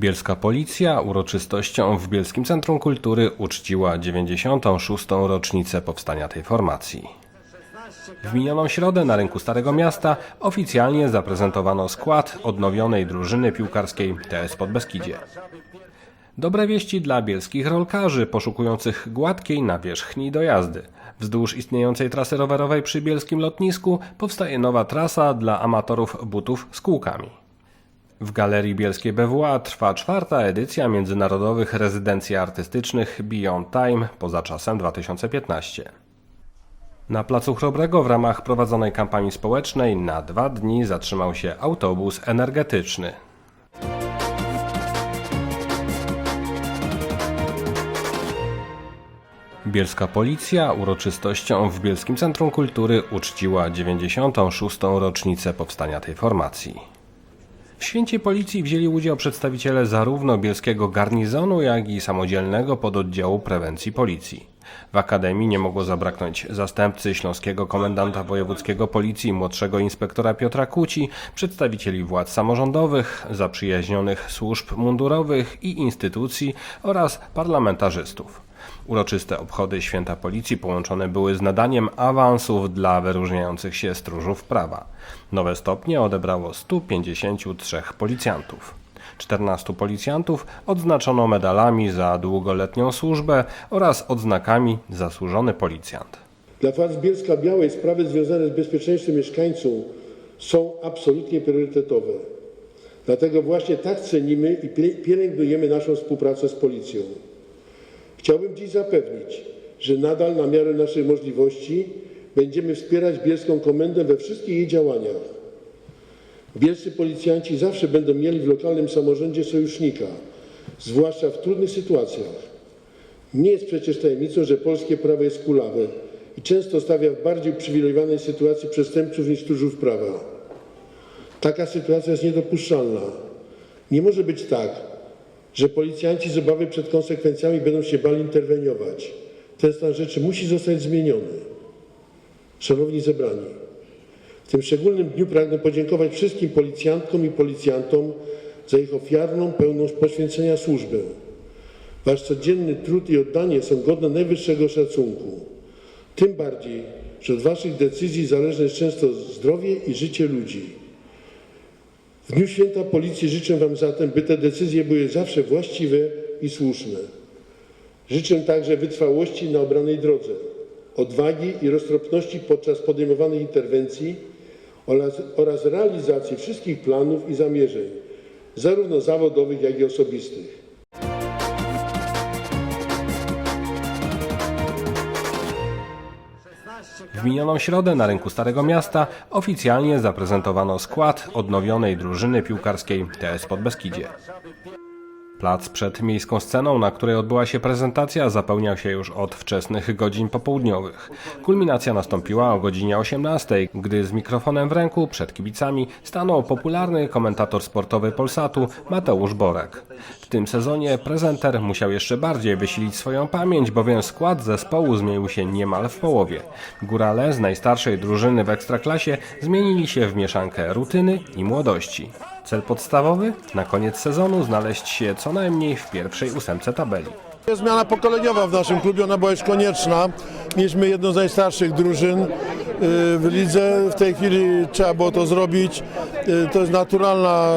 Bielska Policja uroczystością w Bielskim Centrum Kultury uczciła 96. rocznicę powstania tej formacji. W minioną środę na rynku Starego Miasta oficjalnie zaprezentowano skład odnowionej drużyny piłkarskiej TS Podbeskidzie. Dobre wieści dla bielskich rolkarzy poszukujących gładkiej nawierzchni do jazdy. Wzdłuż istniejącej trasy rowerowej przy bielskim lotnisku powstaje nowa trasa dla amatorów butów z kółkami. W Galerii Bielskiej BWA trwa czwarta edycja międzynarodowych rezydencji artystycznych Beyond Time poza czasem 2015. Na Placu Chrobrego w ramach prowadzonej kampanii społecznej na dwa dni zatrzymał się autobus energetyczny. Bielska Policja uroczystością w Bielskim Centrum Kultury uczciła 96. rocznicę powstania tej formacji. W święcie policji wzięli udział przedstawiciele zarówno bielskiego garnizonu, jak i samodzielnego pododdziału prewencji policji. W akademii nie mogło zabraknąć zastępcy śląskiego komendanta wojewódzkiego policji młodszego inspektora Piotra Kuci, przedstawicieli władz samorządowych, zaprzyjaźnionych służb mundurowych i instytucji oraz parlamentarzystów. Uroczyste obchody święta policji połączone były z nadaniem awansów dla wyróżniających się stróżów prawa. Nowe stopnie odebrało 153 policjantów. 14 policjantów odznaczono medalami za długoletnią służbę oraz odznakami zasłużony policjant. Dla władz Bielska Białej sprawy związane z bezpieczeństwem mieszkańców są absolutnie priorytetowe. Dlatego właśnie tak cenimy i pie- pielęgnujemy naszą współpracę z policją. Chciałbym dziś zapewnić, że nadal na miarę naszych możliwości będziemy wspierać Bielską Komendę we wszystkich jej działaniach. Bielscy policjanci zawsze będą mieli w lokalnym samorządzie sojusznika, zwłaszcza w trudnych sytuacjach. Nie jest przecież tajemnicą, że polskie prawo jest kulawe i często stawia w bardziej uprzywilejowanej sytuacji przestępców niż stróżów prawa. Taka sytuacja jest niedopuszczalna. Nie może być tak, że policjanci z obawy przed konsekwencjami będą się bali interweniować. Ten stan rzeczy musi zostać zmieniony. Szanowni zebrani, w tym szczególnym dniu pragnę podziękować wszystkim policjantkom i policjantom za ich ofiarną, pełną poświęcenia służbę. Wasz codzienny trud i oddanie są godne najwyższego szacunku. Tym bardziej, że od Waszych decyzji zależne jest często zdrowie i życie ludzi. W Dniu Święta Policji życzę Wam zatem, by te decyzje były zawsze właściwe i słuszne. Życzę także wytrwałości na obranej drodze, odwagi i roztropności podczas podejmowanych interwencji oraz, oraz realizacji wszystkich planów i zamierzeń, zarówno zawodowych, jak i osobistych. W minioną środę na rynku Starego Miasta oficjalnie zaprezentowano skład odnowionej drużyny piłkarskiej TS Podbeskidzie. Plac przed miejską sceną, na której odbyła się prezentacja, zapełniał się już od wczesnych godzin popołudniowych. Kulminacja nastąpiła o godzinie 18, gdy z mikrofonem w ręku przed kibicami stanął popularny komentator sportowy Polsatu Mateusz Borek. W tym sezonie prezenter musiał jeszcze bardziej wysilić swoją pamięć, bowiem skład zespołu zmienił się niemal w połowie. Górale z najstarszej drużyny w Ekstraklasie zmienili się w mieszankę rutyny i młodości. Cel podstawowy? Na koniec sezonu znaleźć się co najmniej w pierwszej ósemce tabeli. Jest zmiana pokoleniowa w naszym klubie, ona była już konieczna. Mieliśmy jedną z najstarszych drużyn w lidze. W tej chwili trzeba było to zrobić. Y, To jest naturalna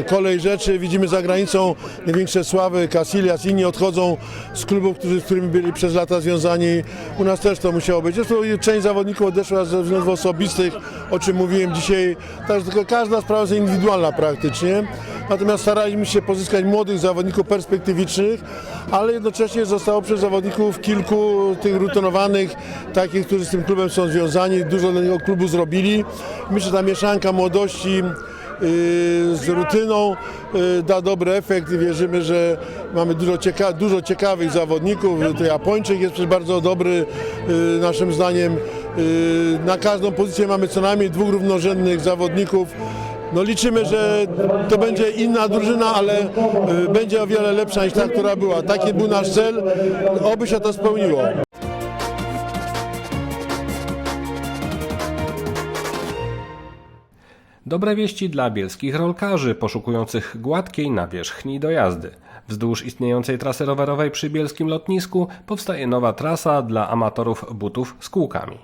y, kolej rzeczy. Widzimy za granicą największe sławy, Casillas, inni odchodzą z klubów, którzy, z którymi byli przez lata związani. U nas też to musiało być. Zresztą część zawodników odeszła ze względów osobistych, o czym mówiłem dzisiaj. Także tylko każda sprawa jest indywidualna praktycznie. Natomiast staraliśmy się pozyskać młodych zawodników perspektywicznych, ale jednocześnie zostało przez zawodników kilku tych rutynowanych, takich, którzy z tym klubem są związani, dużo dla tego klubu zrobili. Myślę, że ta mieszanka młodości yy, z rutyną yy, da dobry efekt i wierzymy, że mamy dużo, cieka dużo ciekawych zawodników. To Japończyk jest przecież bardzo dobry yy, naszym zdaniem. Na każdą pozycję mamy co najmniej dwóch równorzędnych zawodników. No liczymy, że to będzie inna drużyna, ale y, będzie o wiele lepsza niż ta, która była. Taki był nasz cel, oby się to spełniło. Dobre wieści dla bielskich rolkarzy poszukujących gładkiej nawierzchni do jazdy. Wzdłuż istniejącej trasy rowerowej przy bielskim lotnisku powstaje nowa trasa dla amatorów butów z kółkami.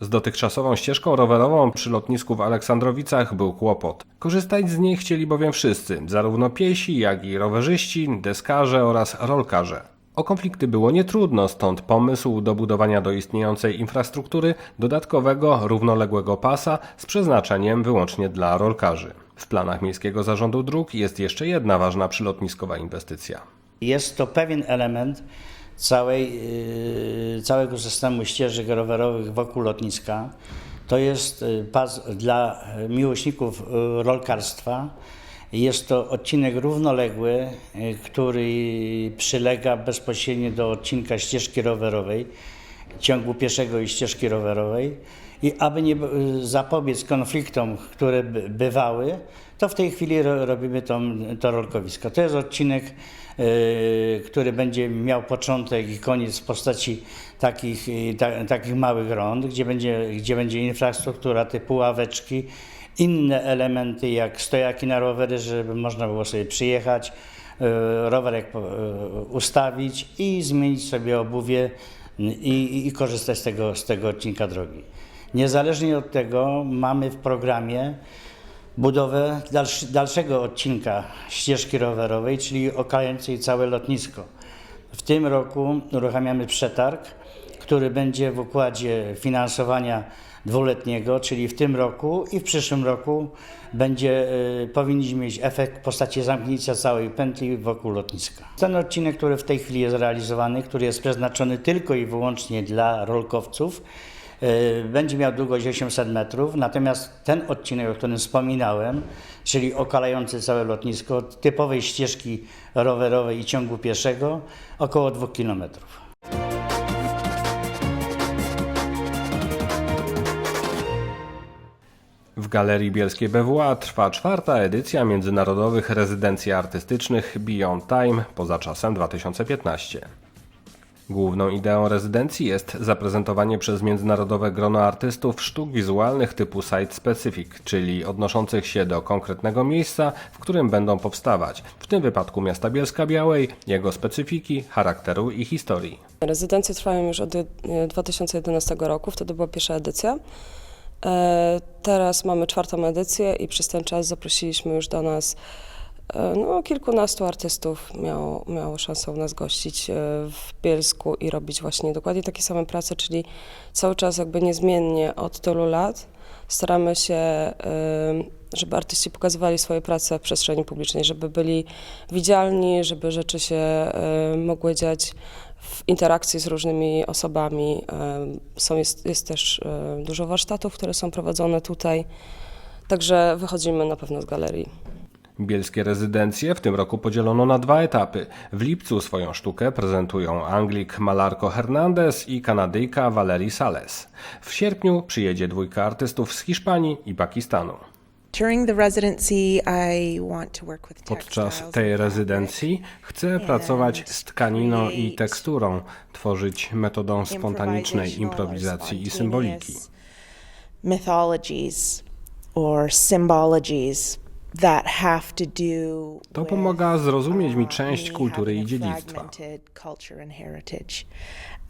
Z dotychczasową ścieżką rowerową przy lotnisku w Aleksandrowicach był kłopot. Korzystać z niej chcieli bowiem wszyscy, zarówno piesi, jak i rowerzyści, deskarze oraz rolkarze. O konflikty było nietrudno, stąd pomysł do budowania do istniejącej infrastruktury dodatkowego, równoległego pasa z przeznaczeniem wyłącznie dla rolkarzy. W planach Miejskiego Zarządu Dróg jest jeszcze jedna ważna przylotniskowa inwestycja. Jest to pewien element całej, yy, całego systemu ścieżek rowerowych wokół lotniska. To jest yy, pas dla miłośników yy, rolkarstwa. Jest to odcinek równoległy, yy, który przylega bezpośrednio do odcinka ścieżki rowerowej, ciągu pieszego i ścieżki rowerowej. I aby nie y, zapobiec konfliktom, które by- bywały, to w tej chwili ro, robimy to, rolkowisko. To jest odcinek, y, który będzie miał początek i koniec w postaci takich, ta, takich małych rond, gdzie będzie, gdzie będzie infrastruktura typu ławeczki, inne elementy jak stojaki na rowery, żeby można było sobie przyjechać, y, rowerek y, ustawić i zmienić sobie obuwie i, i, korzystać z tego, z tego odcinka drogi. Niezależnie od tego mamy w programie budowę dalszego odcinka ścieżki rowerowej, czyli okalającej całe lotnisko. W tym roku uruchamiamy przetarg, który będzie w układzie finansowania dwuletniego, czyli w tym roku i w przyszłym roku będzie, y, powinniśmy mieć efekt w postaci zamknięcia całej pętli wokół lotniska. Ten odcinek, który w tej chwili jest realizowany, który jest przeznaczony tylko i wyłącznie dla rolkowców, y, będzie miał długość 800 metrów, natomiast ten odcinek, o którym wspominałem, czyli okalający całe lotnisko, typowej ścieżki rowerowej i ciągu pieszego, około 2 kilometrów. W Galerii Bielskiej BWA trwa czwarta edycja międzynarodowych rezydencji artystycznych Beyond Time poza czasem 2015. Główną ideą rezydencji jest zaprezentowanie przez międzynarodowe grono artystów sztuk wizualnych typu site specific, czyli odnoszących się do konkretnego miejsca, w którym będą powstawać, w tym wypadku miasta Bielska Białej, jego specyfiki, charakteru i historii. Rezydencje trwają już od e, 2011 roku, wtedy była pierwsza edycja. E, Teraz mamy czwartą edycję i przez ten czas zaprosiliśmy już do nas e, no, kilkunastu artystów. Miało, miało szansę u nas gościć e, w Bielsku i robić właśnie dokładnie takie same prace, czyli cały czas jakby niezmiennie od tylu lat staramy się, żeby artyści pokazywali swoje prace w przestrzeni publicznej, żeby byli widzialni, żeby rzeczy się mogły dziać w interakcji z różnymi osobami. E, Są, jest, jest też e, dużo warsztatów, które są prowadzone tutaj, także wychodzimy na pewno z galerii. Bielskie rezydencje w tym roku podzielono na dwa etapy. W lipcu swoją sztukę prezentują Anglik Malarco Hernandez i Kanadyjka Valerie Sales. W sierpniu przyjedzie dwójka artystów z Hiszpanii i Pakistanu. Podczas tej rezydencji chcę pracować z tkaniną i teksturą, tworzyć metodą spontanicznej improwizacji i symboliki. Mythologies or symbologies to do To with, pomaga zrozumieć mi część kultury i dziedzictwa. heritage.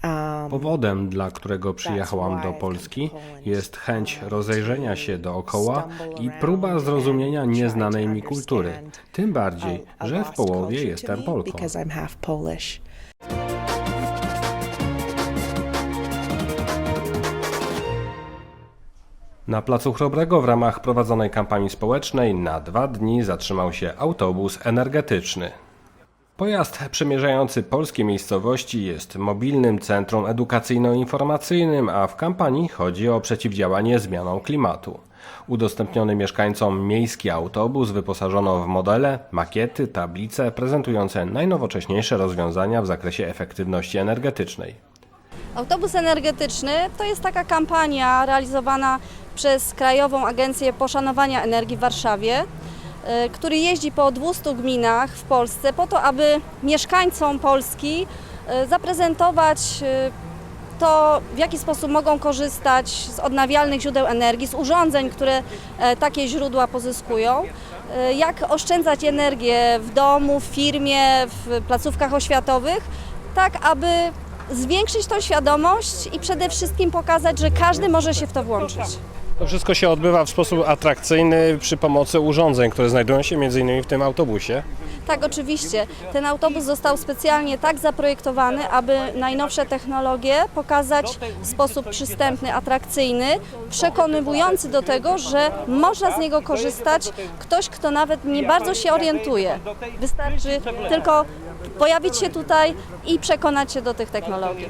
Um, Powodem, dla którego przyjechałam do Polski, jest chęć rozejrzenia się dookoła i próba zrozumienia nieznanej mi kultury. Tym bardziej, że w połowie jestem Polką. Na placu Chrobrego w ramach prowadzonej kampanii społecznej na dwa dni zatrzymał się autobus energetyczny. Pojazd przemierzający polskie miejscowości jest mobilnym centrum edukacyjno-informacyjnym, a w kampanii chodzi o przeciwdziałanie zmianom klimatu. Udostępniony mieszkańcom miejski autobus wyposażono w modele, makiety, tablice prezentujące najnowocześniejsze rozwiązania w zakresie efektywności energetycznej. Autobus energetyczny to jest taka kampania realizowana przez Krajową Agencję Poszanowania Energii w Warszawie, y, który jeździ po 200 gminach w Polsce po to, aby mieszkańcom Polski y, zaprezentować y, to w jaki sposób mogą korzystać z odnawialnych źródeł energii, z urządzeń, które e, takie źródła pozyskują, jak oszczędzać energię w domu, w firmie, w placówkach oświatowych, tak aby zwiększyć tą świadomość i przede wszystkim pokazać, że każdy może się w to włączyć. To wszystko się odbywa w sposób atrakcyjny przy pomocy urządzeń, które znajdują się m.in. w tym autobusie. Tak, oczywiście. Ten autobus został specjalnie tak zaprojektowany, aby najnowsze technologie pokazać w sposób przystępny, atrakcyjny, przekonywujący do tego, że można z niego korzystać ktoś, kto nawet nie bardzo się orientuje. Wystarczy tylko pojawić się tutaj i przekonać się do tych technologii.